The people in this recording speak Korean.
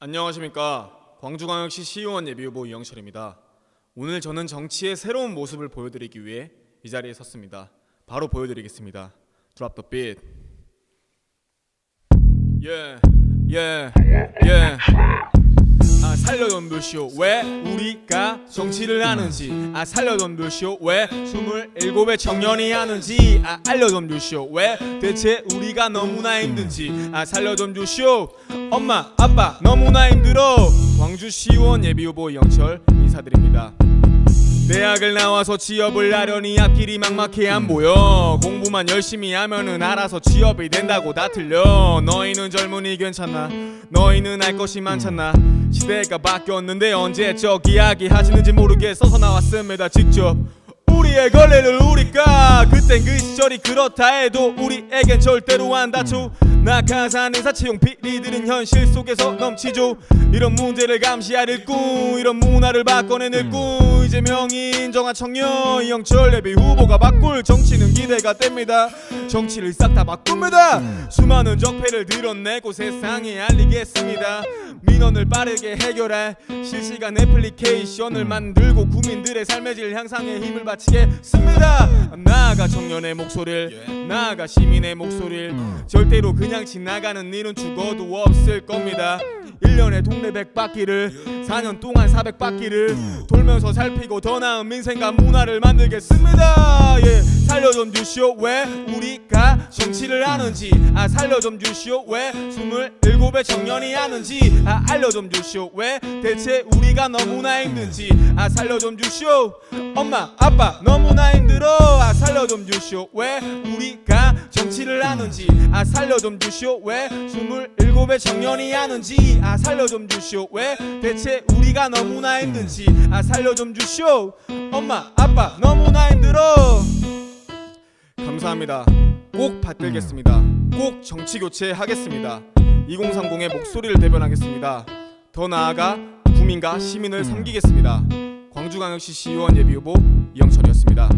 안녕하십니까 광주광역시 시의원 예비후보 이영철입니다. 오늘 저는 정치의 새로운 모습을 보여드리기 위해 이 자리에 섰습니다. 바로 보여드리겠습니다. Drop the. 아 살려던 묘시오. 왜 우리가 정치를 하는지. 아 살려던 묘시오. 왜 스물일곱의 청년이 하는지. 아 알려던 묘시오. 왜 대체 우리가 너무나 힘든지. 아 살려던 묘시오. 엄마 아빠 너무나 힘들어. 광주시의원 예비후보 영철 인사드립니다. 대학을 나와서 취업을 하려니 앞길이 막막해 안 보여. 공부만 열심히 하면은 알아서 취업이 된다고 다 틀려. 너희는 젊으니 괜찮나 너희는 알 것이 많잖아 시대가 바뀌었는데 언제 적 이야기 하시는지 모르겠어서 나왔습니다 직접. 우리의 걸레를 우리가 그땐 그 시절이 그렇다 해도 우리에겐 절대로 안 다쳐 낙하산 인사채용 비리들은 현실 속에서 넘치죠. 이런 문제를 감시할 꿈 이런 문화를 바꿔내는 꿈 이재명이 인정한 청년 이영철 예비 후보가 바꿀 정치는 기대가 됩니다. 정치를 싹 다 바꿉니다. 수많은 적폐를 드러내고 세상에 알리겠습니다 민원을 빠르게 해결할 실시간 애플리케이션을 만들고 국민들의 삶의 질 향상에 힘을 바치겠습니다. 나아가 청년의 목소리를 나아가 시민의 목소리를. 절대로 그냥 지나가는 일은 죽어도 없을 겁니다. 1년에 동네 100바퀴를 4년 동안 400바퀴를 돌면서 살피고 더 나은 민생과 문화를 만들겠습니다. 예 살려 좀 주시오. 왜 우리가 정치를 하는지. 아 살려 좀 주시오. 왜 27의 청년이 하는지. 아 알려 좀 주시오. 왜 대체 우리가 너무나 힘든지. 아 살려 좀 주시오. 엄마 아빠 너무나 힘들어. 아 살려 좀 주시오. 왜 우리가 정치를 하는지. 아 살려 좀 주시오. 왜 27의 청년이 하는지. 아 살려 좀 주시오. 왜 대체 우리가 너무나 힘든지. 아 살려 좀 주시오. 엄마 아빠 너무나 힘들어 감사합니다. 꼭 받들겠습니다. 꼭 정치 교체하겠습니다. 2030의 목소리를 대변하겠습니다. 더 나아가 국민과 시민을 섬기겠습니다. 광주광역시 시의원 예비후보 이영철이었습니다